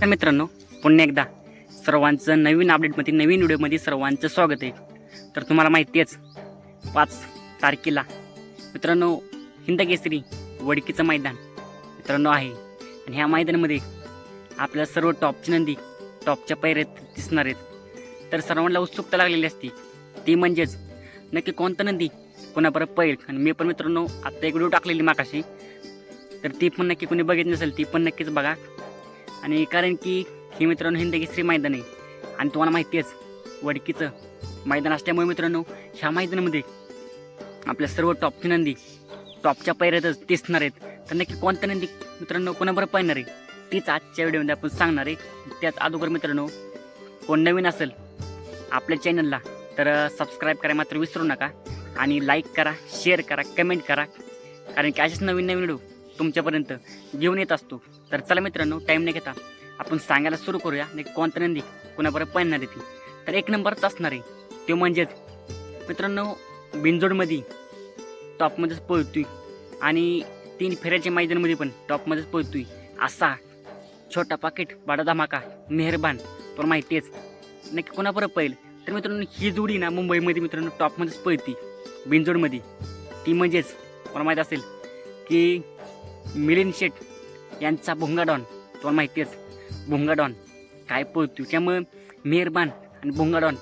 तर मित्रांनो पुन्हा एकदा सर्वांचं नवीन अपडेटमध्ये नवीन व्हिडिओमध्ये सर्वांचं स्वागत आहे. तर तुम्हाला माहिती आहेच पाच तारखेला मित्रांनो हिंद केसरी वडकीचं मैदान मित्रांनो आहे. आणि ह्या मैदानामध्ये आपल्या सर्व टॉपची नंदी टॉपच्या पैऱ्यात दिसणार आहेत. तर सर्वांना उत्सुकता लागलेली असते. ती म्हणजेच नक्की कोणतं नंदी कोणापर्यंत पैल आणि मी पण मित्रांनो आत्ता एक व्हिडिओ टाकलेली मागाशी. तर ती पण नक्की कोणी बघित नसेल ती पण नक्कीच बघा. आणि कारण की हे मित्रांनो हिंद श्री मैदान आहे. आणि तुम्हाला माहिती आहेच वडकीचं मैदान असल्यामुळे मित्रांनो ह्या मैदानामध्ये आपल्या सर्व टॉपची नंदी टॉपच्या पैऱ्यातच दिसणार आहेत. तर नक्की कोणत्या नंदी मित्रांनो कोणाबरोबर पाहणार आहे? तीच आजच्या व्हिडिओमध्ये आपण सांगणार आहे. त्याच अगोदर मित्रांनो कोण नवीन असेल आपल्या चॅनलला तर सबस्क्राईब करा मात्र विसरू नका. आणि लाईक करा शेअर करा कमेंट करा. कारण की असेच नवीन नवीन व्हिडिओ तुमच्यापर्यंत घेऊन येत असतो. तर चला मित्रांनो टाईम नाही घेता आपण सांगायला सुरू करूया. नाही कोणतं नंदी कोणाबरोबर पाहणार आहे ती तर एक नंबरच असणार आहे. ते म्हणजेच मित्रांनो बिंजोडमध्ये टॉपमध्येच पळतोय. आणि तीन फेऱ्याच्या मैदानमध्ये पण टॉपमध्येच पळतोय. असा छोटा पाकिट बाडा धमाका मेहरबान पण माहितीच नक्की कोणाबरोबर पहिल तर मित्रांनो ही जोडी ना मुंबईमध्ये मित्रांनो टॉपमध्येच पळती. बिंजोडमध्ये ती म्हणजेच मला माहीत असेल की मिलिंद शेठ यांचा भुंगाडॉन. तुम्हाला माहिती आहेच भुंगाडॉन. काय पळतो त्यामुळं मेहरबान आणि भुंगाडॉन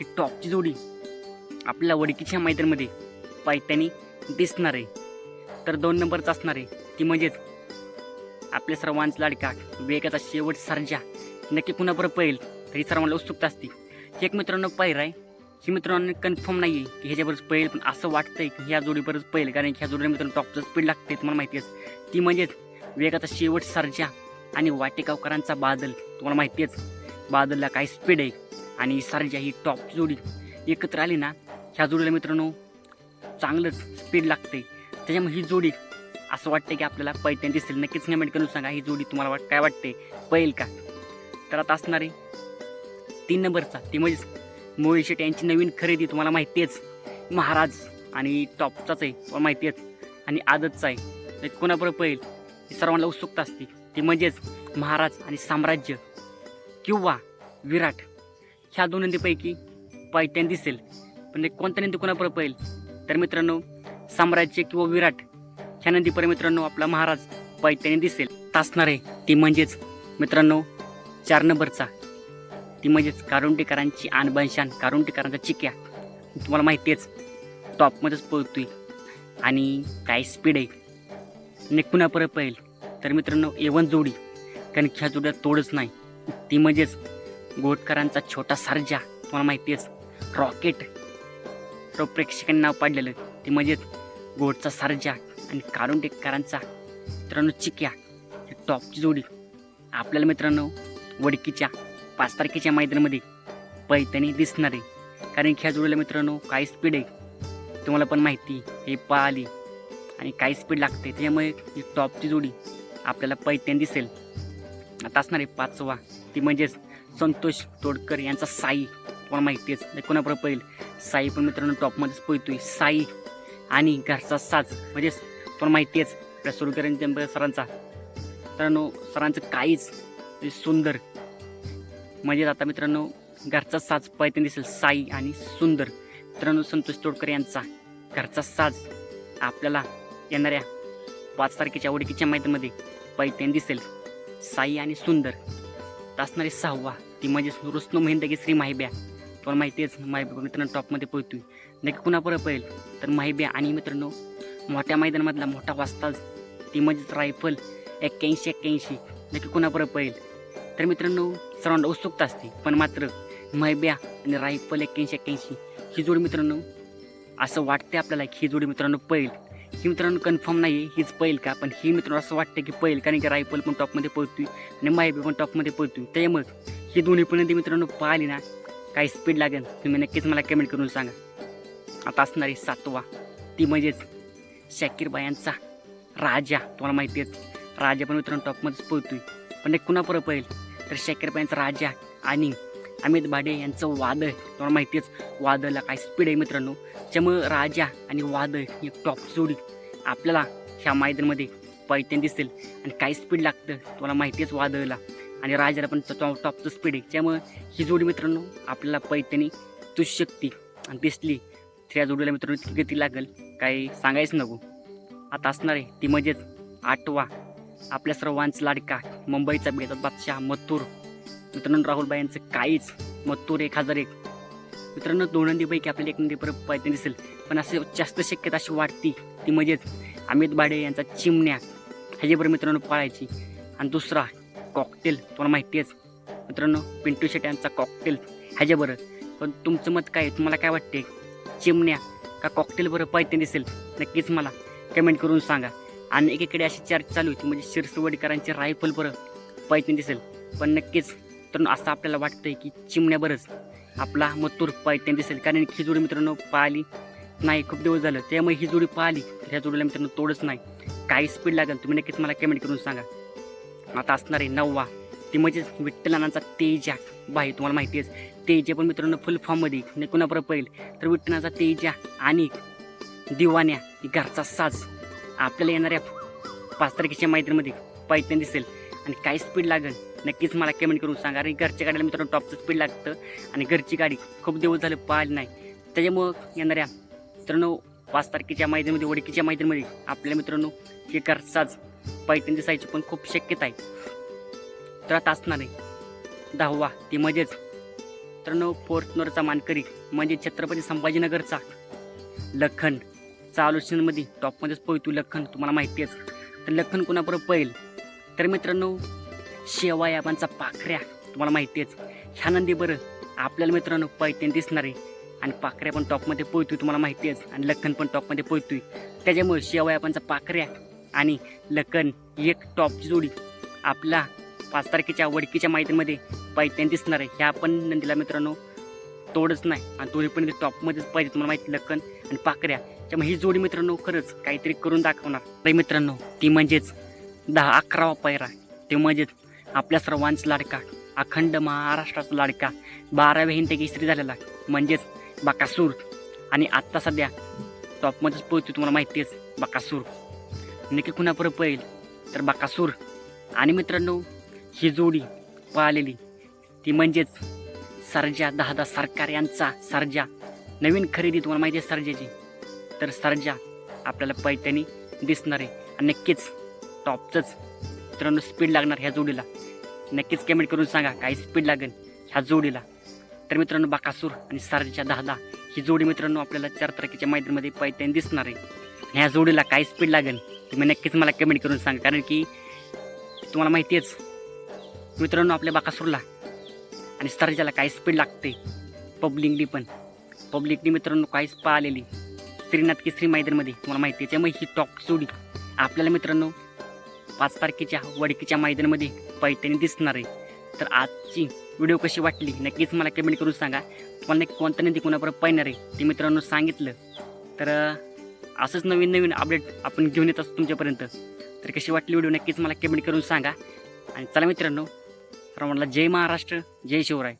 ही टॉपची जोडी आपल्या वडकीच्या मैदानामध्ये पायत्यानी दिसणार आहे. तर दोन नंबरच असणार आहे ती म्हणजेच आपल्या सर्वांचा लाडका वेगाचा शेवट सर्जा. नक्की कुणाबरोबर पळेल तरी सर्वांना उत्सुकता असते. एक मित्रांनो पाहिर आहे. ही मित्रांनो कन्फर्म नाही आहे की ह्याच्याबरोबर पळेल पण असं वाटतंय की ह्या जोडीबरोबर पळेल कारण की ह्या जोडीला मित्रांनो टॉपचं स्पीड लागते तुम्हाला माहिती आहे ती म्हणजेच वेगाचा शेवट सर्जा आणि वाटेगावकरांचा बादल. तुम्हाला माहिती आहेच बादलला काय स्पीड आहे आणि सर्जा ही टॉप जोडी. एकत्र आली ना ह्या जोडीला मित्रांनो चांगलंच स्पीड लागते. त्याच्यामुळे ही जोडी असं वाटतं की आपल्याला पैठण दिसेल. नक्कीच कमेंट करून सांगा ही जोडी तुम्हाला वाट काय वाटते पैल का? तर आता असणार आहे तीन नंबरचा ती म्हणजेच मोहित शेट यांची नवीन खरेदी तुम्हाला माहिती आहेच. महाराज आणि टॉपचाच आहे तुम्हाला माहिती आहेच. आणि आदतचा आहे. कोणाबरोबर पैल ही सर्वांना उत्सुकता असते. ती म्हणजेच महाराज आणि साम्राज्य किंवा विराट. ह्या दोन नंदीपैकी पैठण दिसेल. पण ते कोणत्या नंदी कोणापर्यंत पैल तर मित्रांनो साम्राज्य किंवा विराट ह्या नंदीपर्यंत मित्रांनो आपला महाराज पैठणी दिसेल. तासणार आहे ती म्हणजेच मित्रांनो चार नंबरचा. ती म्हणजेच कारुंटेकरांची आणबानशान कारुंटेकरांचा चिक्या. तुम्हाला माहिती आहेच टॉपमध्येच पोहतोय आणि काय स्पीड आहे? ने कुणा परत पाहिल? तर मित्रांनो एवन जोडी. कारण ह्या जोड्या तोडच नाही. ती म्हणजेच गोटकरांचा छोटा सारजा. तुम्हाला माहिती आहेच रॉकेट. तो प्रेक्षकांनी नाव पाडलेलं. ते म्हणजेच गोडचा सारजा आणि कारुंटेकरांचा मित्रांनो चिक्या. ही टॉपची जोडी. आपल्याला मित्रांनो वडकीच्या पाच तारखेच्या मैदानामध्ये पैठणी दिसणार. आहे कारण ह्या जोडीला मित्रांनो काय स्पीड आहे? तुम्हाला पण माहिती हे पाहिली. आणि काही स्पीड लागते. त्याच्यामुळे टॉपची जोडी आपल्याला पैठण दिसेल. आता असणार आहे पाचवा. ती म्हणजेच संतोष तोडकर यांचा साई. तुम्हाला माहिती आहे. कोणाबरोबर पहिल साई पण मित्रांनो टॉपमध्येच पोहतोय साई आणि घरचा साज. म्हणजेच तुम्हाला माहिती आहेच आपल्या सुरूकरांच्या सरांचा. मित्रांनो सरांचं काहीच म्हणजे सुंदर. म्हणजेच आता मित्रांनो घरचा साज पैठण दिसेल. साई आणि सुंदर. मित्रांनो संतोष तोडकर यांचा घरचा साज आपल्याला येणाऱ्या पाच तारखेच्या ओळखीच्या मैदानामध्ये पैत्यान दिसेल. साई आणि सुंदर असणारी सहावा ती म्हणजेच रुस्नो महिंदगी श्री माहिब्या. तुम्हाला माहिती आहेच माहिब्या मित्रांनो टॉपमध्ये पोहतोय नक्की कुणापर्यंत पळेल? तर माहिब्या आणि मित्रांनो मोठ्या मैदानामधला मोठा वाजताच ती म्हणजेच रायफल एक्क्याऐंशी एक्क्याऐंशी. नक्की कुणापर्यंत पळेल? तर मित्रांनो सर्वांना उत्सुकता असते पण मात्र मैब्या आणि रायफल एक्क्याऐंशी एक्क्याऐंशी. ही जोडी मित्रांनो असं वाटते आपल्याला की ही जोडी मित्रांनो पळेल. ही मित्रांनो कन्फर्म नाही आहे हीच पहिल का? पण ही मित्रांनो असं वाटतं की पहिल कारण की रायफल पण टॉपमध्ये पळतोय आणि मायबी पण टॉपमध्ये पळतोय. त्यामुळे ही दोन्ही पण ती मित्रांनो पाहिली ना काही स्पीड लागेल. तुम्ही नक्कीच मला कमेंट करून सांगा. आता असणारी सातवा ती म्हणजेच शाकीर बायांचा राजा. तुम्हाला माहिती आहे राजा पण मित्रांनो टॉपमध्येच पळतोय. पण एक कुणापर्यंत पाहिजे तर शाकीर बायांचा राजा आणि अमित भाडे यांचं वादळ. तुम्हाला माहिती वादळला काय स्पीड आहे मित्रांनो. त्यामुळं राजा आणि वादळ ही टॉप जोडी. आपल्याला ह्या मैदानमध्ये पैठण दिसेल. आणि काय स्पीड लागतं तुम्हाला माहिती आहेच वादळला. आणि राजाला पण टॉपचं स्पीड आहे. त्यामुळं ही जोडी मित्रांनो आपल्याला पैठणी तुशक्ती आणि दिसली. त्या जोडीला मित्रांनो इतकी गती लागेल. काही सांगायचं नको. आता असणार आहे ती म्हणजेच आठवा. आपल्या सर्वांचा लाडका मुंबईचा बेतात बादशाह मथुर. मित्रांनो राहुलबाई यांचं काहीच मथुर एक हजार एक. मित्रांनो दोन नंदीपैकी आपल्याला एक नंदी परत पैठणी दिसेल. पण असं जास्त शक्यता अशी वाटती ती म्हणजेच अमित बाडे यांचा चिमण्या. ह्याच्याबरोबर मित्रांनो पाळायची आणि दुसरा कॉकटेल तुम्हाला माहिती आहेच. मित्रांनो पिंटू शेट यांचा कॉकटेल ह्याच्याबरोबर. पण तुमचं मत काय आहे? तुम्हाला काय वाटते चिमण्या का कॉकटेल बरं पैठणी दिसेल? नक्कीच मला कमेंट करून सांगा. आणि एकीकडे अशी चर्चा चालू होती म्हणजे शिरसवडीकरांची रायफल बरं पैठणी दिसेल. पण नक्कीच तर असं आपल्याला वाटतंय की चिमण्याबरच आपला मतूर पैठणी दिसेल. कारण ही जोडी मित्रांनो पाहिली नाही खूप दिवस झालं. त्यामुळे ही जोडी पाहिली तर ह्या जोडीला मित्रांनो तोडच नाही. काही स्पीड लागेल तुम्ही नक्कीच मला कमेंट करून सांगा. आता असणार आहे नववा. ती म्हणजेच विठ्ठलानाचा तेजा. बाई तुम्हाला माहिती आहे तेजा पण मित्रांनो फुल फॉर्ममध्ये नाही कुणापर्यंत पाहिजे तर विठ्ठलाचा तेजा आणि दिवाण्या घरचा साज. आपल्याला येणाऱ्या पाच तारखेच्या मैत्रीमध्ये पैठण दिसेल. आणि काय स्पीड लागेल? नक्कीच मला कमेंट करून सांगा. आणि घरच्या गाडीला मित्रांनो टॉपचं स्पीड लागतं आणि घरची गाडी खूप दिवस झालं पाहिली नाही. त्याच्यामुळं येणाऱ्या मित्रांनो पाच तारखेच्या मैदानामध्ये ओळखीच्या मैदानामध्ये आपल्या मित्रांनो हे घरचाच पैठण दिसायची पण खूप शक्यता आहे. तर आता असणार आहे दहावा ती म्हणजेच मित्रांनो फोर्थनरचा मानकरी म्हणजे छत्रपती संभाजीनगरचा लखन. चालू टॉपमध्येच पोहतो लखन तुम्हाला माहिती आहे. तर लखन कोणाबरोबर पहिल तर मित्रांनो शेवायाबांचा पाखऱ्या. तुम्हाला माहिती आहे ह्या नंदी बरं आपल्याला मित्रांनो पैठण दिसणार आहे. आणि पाखऱ्या पण टॉपमध्ये पोहतोय तुम्हाला माहिती आहेच आणि लखन पण टॉपमध्ये पोहतोय. त्याच्यामुळे शेवायाबांचा पाखऱ्या आणि लखन एक टॉपची जोडी आपला पाच तारखेच्या वडकीच्या माहितीमध्ये पैत्यान दिसणार आहे. ह्या पण नंदीला मित्रांनो तोडच नाही. आणि दोन्ही पण टॉपमध्येच पाहिजे तुम्हाला माहिती लखन आणि पाकऱ्या त्यामुळे ही जोडी मित्रांनो खरंच काहीतरी करून दाखवणार. तर मित्रांनो ती म्हणजेच दहा अकरावा पैरा ते म्हणजेच आपल्या सर्वांचा लाडका अखंड महाराष्ट्राचा लाडका बाराव्या हिंद केसरी झालेला म्हणजेच बाकासूर. आणि आत्ता सध्या टॉपमध्येच पोहोचतो तुम्हाला माहिती आहे बाकासूर. नक्की कुणापुरं पळेल तर बाकासूर. आणि मित्रांनो ही जोडी पळालेली ती म्हणजेच सरजा दहा सरकार यांचा सरजा. नवीन खरेदी तुम्हाला माहिती आहे सरजाची. तर सरजा आपल्याला पैठणी दिसणार आहे. आणि नक्कीच टॉपचंच मित्रांनो स्पीड लागणार ह्या जोडीला. नक्कीच कमेंट करून सांगा काही स्पीड लागेल ह्या जोडीला. तर मित्रांनो बाकासूर आणि सारजीच्या दहा ही जोडी मित्रांनो आपल्याला चार तारखेच्या मैदानामध्ये पैठणी दिसणार आहे. ह्या जोडीला काय स्पीड लागेल तुम्ही नक्कीच मला कमेंट करून सांगा. कारण की तुम्हाला माहिती आहेच मित्रांनो आपल्या बाकासूरला आणि सर्जाला काय स्पीड लागते. पब्लिकली पण. पब्लिकली मित्रांनो काहीच पाहिलेली श्रीनाथ केसरी मैदानमध्ये. तुम्हाला माहिती आहे त्यामुळे ही टॉप जोडी. आपल्याला मित्रांनो पाच तारखेच्या वडकीच्या मैदानामध्ये पैठणी दिसणार आहे. तर आजची व्हिडिओ कशी वाटली? नक्कीच मला कमेंट करून सांगा. तुम्हाला नक्की कोणतं नदी कोणापर्यंत पाहणार आहे ते मित्रांनो सांगितलं. तर असंच नवीन नवीन अपडेट आपण घेऊन येत असतो तुमच्यापर्यंत. तर कशी वाटली व्हिडिओ नक्कीच मला कमेंट करून सांगा. आणि चला मित्रांनो सर्वांना जय महाराष्ट्र जय शिवराय.